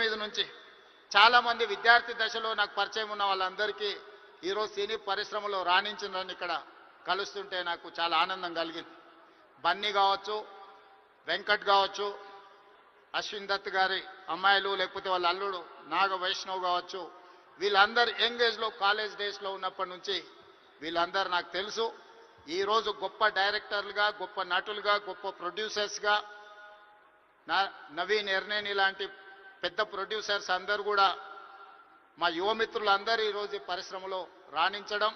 మీద నుంచి చాలామంది విద్యార్థి దశలో నాకు పరిచయం ఉన్న వాళ్ళందరికీ ఈరోజు సినీ పరిశ్రమలో రాణించిందని ఇక్కడ కలుస్తుంటే నాకు చాలా ఆనందం కలిగింది. బన్నీ కావచ్చు వెంకట్ కావచ్చు అశ్విన్ దత్ గారి అమ్మాయిలు లేకపోతే వాళ్ళ అల్లుడు నాగ వైష్ణవ్ కావచ్చు వీళ్ళందరూ యంగ్ ఏజ్లో కాలేజ్ డేస్లో ఉన్నప్పటి నుంచి వీళ్ళందరూ నాకు తెలుసు. ఈరోజు గొప్ప డైరెక్టర్లుగా గొప్ప నటులుగా గొప్ప ప్రొడ్యూసర్స్గా నా- నవీన్ ఎర్నేని లాంటి పెద్ద ప్రొడ్యూసర్స్ అందరూ కూడా మా యువమిత్రులందరూ ఈరోజు పరిశ్రమలో రాణించడం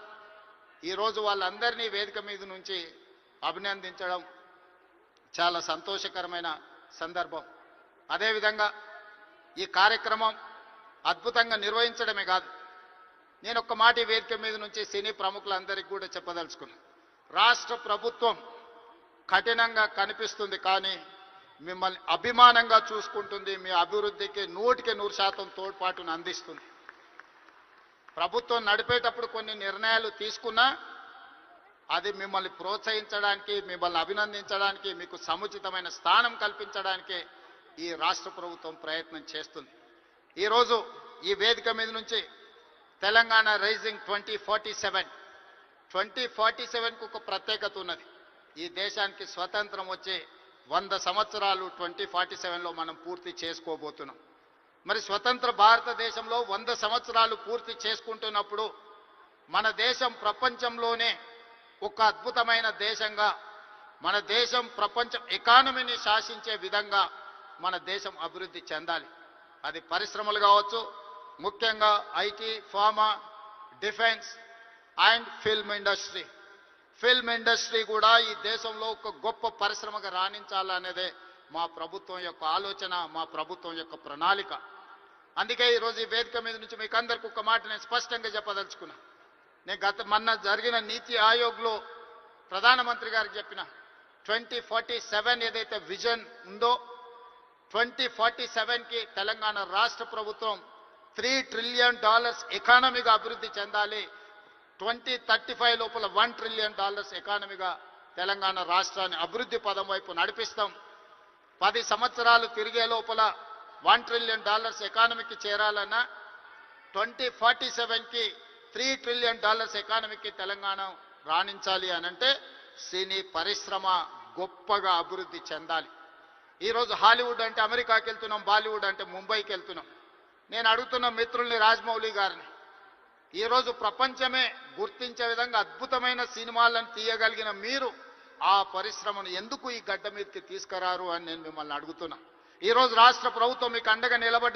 ఈరోజు వాళ్ళందరినీ వేదిక మీద నుంచి అభినందించడం చాలా సంతోషకరమైన సందర్భం. అదేవిధంగా ఈ కార్యక్రమం అద్భుతంగా నిర్వహించడమే కాదు నేను ఒక్క మాట వేదిక మీద నుంచి సినీ ప్రముఖులందరికీ కూడా చెప్పదలుచుకున్నాను రాష్ట్ర ప్రభుత్వం కఠినంగా కనిపిస్తుంది కానీ మిమ్మల్ని అభిమానంగా చూసుకుంటుంది మీ అభివృద్ధికి నూటికి నూరు శాతం తోడ్పాటును అందిస్తుంది. ప్రభుత్వం నడిపేటప్పుడు కొన్ని నిర్ణయాలు తీసుకున్నా అది మిమ్మల్ని ప్రోత్సహించడానికి మిమ్మల్ని అభినందించడానికి మీకు సముచితమైన స్థానం కల్పించడానికి ఈ రాష్ట్ర ప్రభుత్వం ప్రయత్నం చేస్తుంది. ఈరోజు ఈ వేదిక మీద నుంచి Telangana rising twenty forty seven. Twenty forty సెవెన్కు ఒక ప్రత్యేకత ఉన్నది. ఈ దేశానికి స్వతంత్రం వచ్చే వంద సంవత్సరాలు ట్వంటీ ఫార్టీ సెవెన్లో మనం పూర్తి చేసుకోబోతున్నాం. మరి స్వతంత్ర భారతదేశంలో వంద సంవత్సరాలు పూర్తి చేసుకుంటున్నప్పుడు మన దేశం ప్రపంచంలోనే ఒక అద్భుతమైన దేశంగా మన దేశం ప్రపంచ ఎకానమీని శాసించే విధంగా మన దేశం అభివృద్ధి చెందాలి. అది పరిశ్రమలు కావచ్చు ముఖ్యంగా IT pharma defence and film industry. Film industry కూడా ఈ దేశంలో ఒక గొప్ప పరిశ్రమగా రాణించాలనేదే మా ప్రభుత్వం యొక్క ఆలోచన మా ప్రభుత్వం యొక్క ప్రణాళిక. అందుకే ఈరోజు ఈ వేదిక మీద నుంచి మీకు అందరికి ఒక మాట నేను స్పష్టంగా చెప్పదలుచుకున్నా. నేను గత మొన్న జరిగిన నీతి ఆయోగ్లో ప్రధానమంత్రి గారికి చెప్పిన ట్వంటీ ఫార్టీ సెవెన్ ఏదైతే విజన్ ఉందో ట్వంటీ ఫార్టీ సెవెన్కి తెలంగాణ రాష్ట్ర ప్రభుత్వం త్రీ ట్రిలియన్ డాలర్స్ ఎకానమీగా అభివృద్ధి చెందాలి ట్వంటీ థర్టీ ఫైవ్ లోపల వన్ ట్రిలియన్ డాలర్స్ ఎకానమీగా తెలంగాణ రాష్ట్రాన్ని అభివృద్ధి పదం వైపు నడిపిస్తాం. పది సంవత్సరాలు తిరిగే లోపల వన్ ట్రిలియన్ డాలర్స్ ఎకానమీకి చేరాలన్నా ట్వంటీ ఫార్టీ సెవెన్కి త్రీ ట్రిలియన్ డాలర్స్ ఎకానమీకి తెలంగాణ రాణించాలి అనంటే సినీ పరిశ్రమ గొప్పగా అభివృద్ధి చెందాలి. ఈరోజు హాలీవుడ్ అంటే అమెరికాకి వెళ్తున్నాం బాలీవుడ్ అంటే ముంబైకి వెళ్తున్నాం. నేను అడుగుతున్న మిత్రుల్ని రాజమౌళి గారిని ఈరోజు ప్రపంచమే గుర్తించే విధంగా అద్భుతమైన సినిమాలను తీయగలిగిన మీరు ఆ పరిశ్రమను ఎందుకు ఈ గడ్డ మీదకి తీసుకురారు అని నేను మిమ్మల్ని అడుగుతున్నా. ఈరోజు రాష్ట్ర ప్రభుత్వం మీకు అండగా నిలబడ్డ